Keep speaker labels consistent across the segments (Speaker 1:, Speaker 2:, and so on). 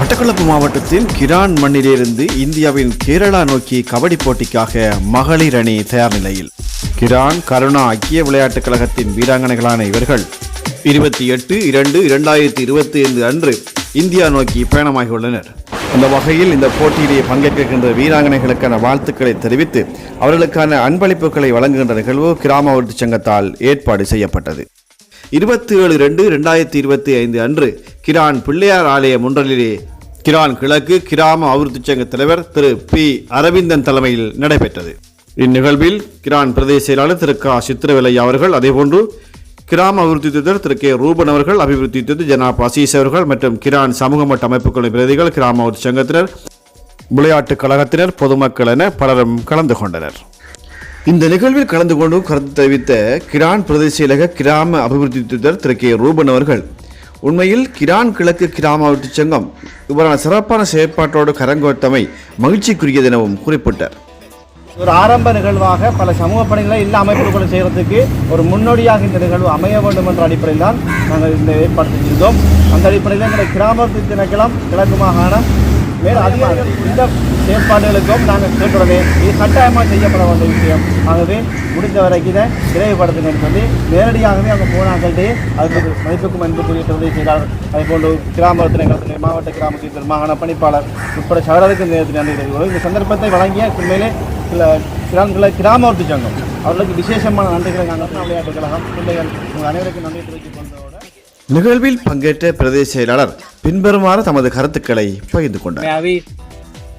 Speaker 1: மட்டக்களப்பு மாவட்டத்தின் கிரான் மண்ணிலிருந்து இந்தியாவின் கேரளா நோக்கி கபடி போட்டிக்காக மகளிர் அணி தயார் நிலையில். கிரான் கருணா ஐக்கிய விளையாட்டுக் கழகத்தின் வீராங்கனைகளான இவர்கள் இருபத்தி எட்டு இரண்டு இரண்டாயிரத்தி இருபத்தி ஐந்து அன்று இந்தியா நோக்கி பயணமாகியுள்ளனர். அந்த வகையில் இந்த போட்டியிலே பங்கேற்கின்ற வீராங்கனைகளுக்கான வாழ்த்துக்களை தெரிவித்து அவர்களுக்கான அன்பளிப்புகளை வழங்குகின்ற நிகழ்வு கிராம சங்கத்தால் ஏற்பாடு செய்யப்பட்டது. இருபத்தி ஏழு ரெண்டு ரெண்டாயிரத்தி இருபத்தி ஐந்து அன்று கிரான் பிள்ளையார் ஆலய முன்றலிலே கிரான் கிழக்கு கிராம அபிவிருத்தி சங்க தலைவர் திரு பி அரவிந்தன் தலைமையில் நடைபெற்றது. இந்நிகழ்வில் கிரான் பிரதேச செயலாளர் திரு கா சித்திரவிலை அவர்கள் அதேபோன்று கிராம அபிவிருத்தி திட்டர் திரு கே ரூபன் அவர்கள் அபிவிருத்தி திட்ட ஜனாப் அசீஸ் அவர்கள் மற்றும் கிரான் சமூக மட்ட அமைப்புகளின் பிரதிகள் கிராம அபிவிருத்தி சங்கத்தினர் விளையாட்டுக் கழகத்தினர் பொதுமக்கள் என பலரும் கலந்து கொண்டனர். இந்த நிகழ்வில் கலந்து கொண்டு கருத்து தெரிவித்த கிரான் பிரதேச செயலக கிராம அபிவிருத்தி திட்டர் திரு கே ரூபன் அவர்கள் உண்மையில் கிரான் கிழக்கு கிராம அபிவிருத்தி சங்கம் இவ்வாறான சிறப்பான செயற்பாட்டோடு கரங்கோத்தமை மகிழ்ச்சிக்குரியது எனவும் குறிப்பிட்டார்.
Speaker 2: ஒரு ஆரம்ப நிகழ்வாக பல சமூக பணிகளை எல்லா அமைப்புகளும் செய்கிறதுக்கு ஒரு முன்னோடியாக இந்த நிகழ்வு அமைய வேண்டும் என்ற அடிப்படையில் தான் நாங்கள் இந்த ஏற்பாடு செஞ்சிருந்தோம் அந்த அடிப்படையில் எங்களுடைய கிராமத்து கிழக்கு மாகாணம் மேலும் அதிகாரிகள் இந்த செயற்பாடுகளுக்கும் நாங்கள் கேட்டுடனே இது கட்டாயமாக செய்யப்பட வேண்டிய விஷயம். ஆகவே முடிந்த வரைக்கும் இதை விரைவுபடுத்துங்கன்னு சொல்லி நேரடியாகவே அங்கே போனாங்கள்டே அதுக்கு மதிப்புக்கும் அன்புக்குரிய உதவி செய்தார். அதே போன்று கிராம திணைக்களத்தினுடைய மாவட்ட கிராம மாகாண பணிப்பாளர் உட்பட சகலருக்கு நேரத்தில் நன்றி இந்த சந்தர்ப்பத்தை வழங்கிய உண்மையிலே சில கிராம கிராமத்து சங்கம். அவர்களுக்கு விசேஷமான நன்றிகளை நாங்கள் விளையாட்டு கழகம் பிள்ளைகள் உங்கள் அனைவருக்கும் நன்றி தெரிவித்துக் கொண்டோம்
Speaker 1: நிகழ்வில் பங்கேற்ற பிரதேச செயலாளர் பின்வருமாறு தமது கருத்துக்களை பகிர்ந்து கொண்டார்.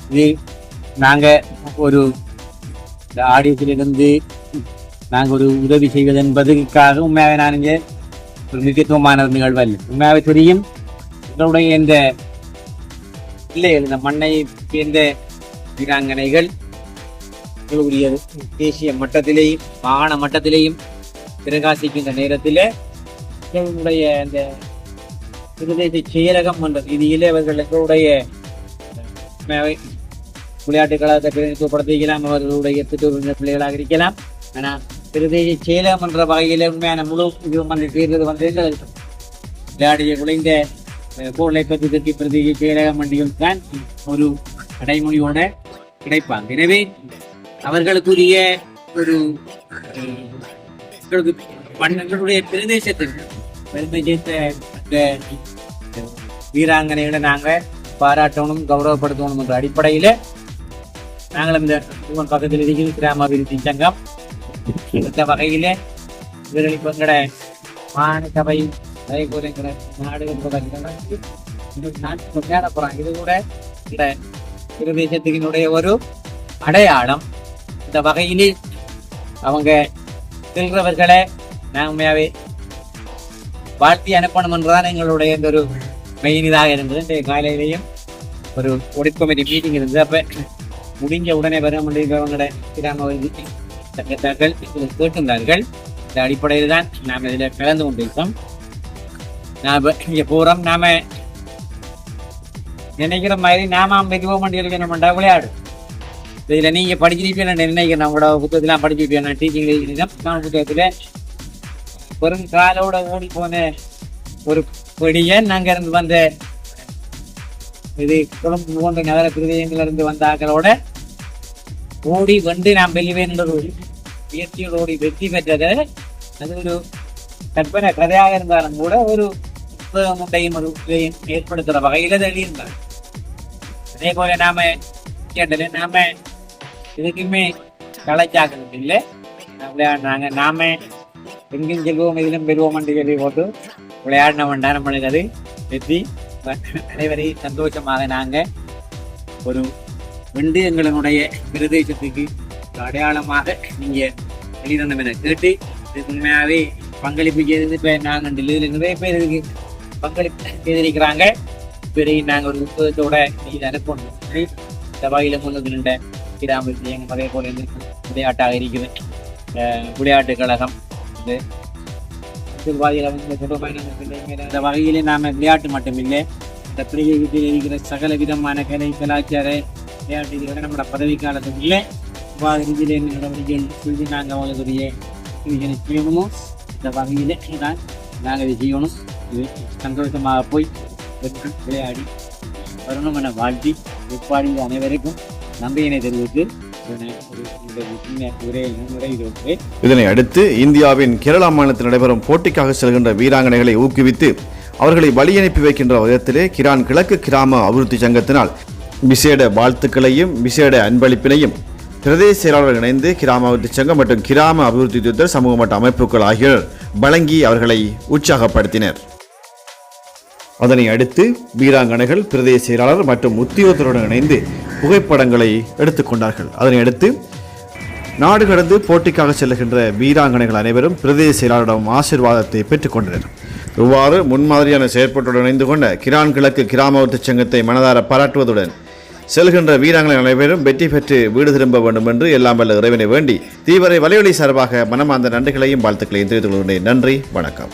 Speaker 3: இது நாங்க ஒரு ஆடியத்திலிருந்து நாங்க ஒரு உதவி செய்வது என்பதற்காக உண்மையாவே நான் இங்கே ஒரு முக்கியத்துவமான நிகழ்வு அல்ல. உண்மையாவே தெரியும்? எங்களுடைய இந்த பிள்ளைகள் இந்த மண்ணை சேர்ந்த வீராங்கனைகள் எங்களுடைய தேசிய மட்டத்திலேயும் மாகாண மட்டத்திலேயும் பிரகாசிக்கின்ற நேரத்தில் எங்களுடைய இந்த பிரதேச செயலகம் என்ற ரீதியிலே அவர்கள் எங்களுடைய உண்மையாவே விளையாட்டு கழகத்தை பிரதிநிதித்துவப்படுத்திக்கலாம் அவர்களுடைய திட்டூரின் பிள்ளைகளாக இருக்கலாம். ஆனால் பிரதேச செயலகம் என்ற வகையில் உண்மையான முழு இது வந்து வந்து விளையாடிய குறைந்த பொருளை பற்றி திருப்பி பிரதேச செயலகம் வண்டிகள் தான் ஒரு அடைமொழியோட கிடைப்பாங்க. எனவே அவர்களுக்குரிய ஒரு அஹ், பிரதேசத்திற்கு பெருமை சேர்த்த அந்த வீராங்கனைகளை நாங்கள் பாராட்டணும் கௌரவப்படுத்தணும் என்ற அடிப்படையில் நாங்கள் இந்த உங்கள் பக்கத்தில் இருக்கிற கிராம அபிவிருத்தி சங்கம் இந்த வகையில் இவர்கள் இப்போ எங்களோட மாநில சபை அதே போல எங்களோட நாடுகள் இது கொண்டாட போகிறாங்க இது கூட இந்த பிரதேசத்தினுடைய ஒரு அடையாளம். இந்த வகையில் அவங்க செல்றவர்களை நான் வாழ்த்தி அனுப்பணும் என்றுதான் எங்களுடைய இந்த ஒரு மெயின் இதாக இருந்தது. இன்றைய காலையிலேயும் ஒரு ஒடிக்கமிட்டி மீட்டிங் இருந்தது. அப்ப முடிஞ்ச உடனே வர முடிந்தவங்களோட கிராம சங்கத்தார்கள் இதில் கேட்டிருந்தார்கள். இந்த அடிப்படையில் தான் நாம் இதில் கலந்து கொண்டிருக்கோம். நாம் இங்கே பூரம் நாம நினைக்கிற மாதிரி நாம மெதுவாக வண்டி இருக்கணும்டா விளையாடு. இதில் நீங்கள் படிச்சிருப்பீங்க நினைக்கிறேன். உங்களோட புத்தகத்தெல்லாம் படிச்சிருப்பீங்க நான் டீச்சிங் நான் புத்தகத்தில் வெறும் காலோட ஓடி போன ஒரு பொடியன் நாங்க இருந்து வந்த இது குழம்பு போன்ற நகர பிரதேசங்கள்ல இருந்து வந்த ஆக்களோட ஓடி வந்து நாம் வெளிவேன் ஒரு முயற்சியோடு ஓடி வெற்றி பெற்றது. அது ஒரு கற்பனை கதையாக இருந்தாலும் கூட ஒரு முட்டையும் ஒரு இதையும் ஏற்படுத்துற வகையில அது அதே போல நாம கேட்டது நாம எதுக்குமே கலைச்சாக்கிறது இல்லை. அப்படியா விளையாடுறாங்க நாம எங்கும் செல்வோம் இதிலும் பெறுவோம் என்று சொல்லி போட்டு விளையாடின வேண்டாம் நம்மளுக்கு அது. வெற்றி. அனைவரையும் சந்தோஷமாக நாங்கள் ஒரு வெண்டு எங்களுடைய பிரதேசத்துக்கு அடையாளமாக நீங்கள் வெளியிடணும் என கேட்டு இது உண்மையாகவே பங்களிப்பு செய்து இப்போ நாங்கள் டெல்லியில் நிறைய பேர் இதுக்கு பங்களிப்பு செய்திருக்கிறாங்க. பெரிய நாங்கள் ஒரு புத்தகத்தோட இது அனுப்பணும் இந்த வகையில் முன்னுக்கு நின்ற கிராம அதே போல விளையாட்டாக இருக்குது அஹ் விளையாட்டு கழகம் இது அரசியல்வாதிகள் அவங்க குடும்பங்கள் பிள்ளைங்க இந்த வகையிலே நாம் விளையாட்டு மட்டுமில்லை. இந்த பிரதேசத்தில் இருக்கிற சகல விதமான கலை கலாச்சார விளையாட்டு இதுவரை நம்மளோட பதவி காலத்தில் இவ்வாறு இதில் என்ன நடவடிக்கைகள் செய்து நாங்கள் அவங்களுக்குரிய இதுகளை செய்யணுமோ இந்த வகையிலே தான் நாங்கள் இதை செய்யணும். இது சந்தோஷமாக போய் பெற்று விளையாடி வரணும் என வாழ்த்தி உட்பாடி அனைவருக்கும் நம்பியினை தெரிவித்து
Speaker 1: இதனை அடுத்து இந்தியாவின் கேரளா மாநிலத்தில் நடைபெறும் போட்டிக்காக செல்கின்ற வீராங்கனைகளை ஊக்குவித்து அவர்களை வழியனுப்பி வைக்கின்ற விதத்திலே கிரான் கிழக்கு கிராம அபிவிருத்தி சங்கத்தினால் விசேட வாழ்த்துக்களையும் விசேட அன்பளிப்பினையும் பிரதேச செயலாளர்கள் இணைந்து கிராம அபிவிருத்தி சங்கம் மற்றும் கிராம அபிவிருத்தி தூதர் சமூக மட்ட அமைப்புகள் ஆகியோர் வழங்கி அவர்களை உற்சாகப்படுத்தினர். அதனை அடுத்து வீராங்கனைகள் பிரதேச செயலாளர் மற்றும் உத்தியோகத்தருடன் இணைந்து புகைப்படங்களை எடுத்துக்கொண்டார்கள். அதனை அடுத்து நாடு கடந்து போட்டிக்காக செல்லுகின்ற வீராங்கனைகள் அனைவரும் பிரதேச செயலாளரிடம் ஆசீர்வாதத்தை பெற்றுக்கொண்டனர் இவ்வாறு முன்மாதிரியான செயற்பாட்டுடன் இணைந்து கொண்ட கிரான் கிழக்கு கிராமத்து சங்கத்தை மனதார பாராட்டுவதுடன் செல்கின்ற வீராங்கனை அனைவரும் வெற்றி பெற்று வீடு திரும்ப வேண்டும் என்று எல்லாம் வல்ல இறைவனை வேண்டி தீவிர வலையொலி சார்பாக மனமார்ந்த நன்றிகளையும் வாழ்த்துக்களையும் தெரிவித்துக் கொள்கின்றேன். நன்றி வணக்கம்.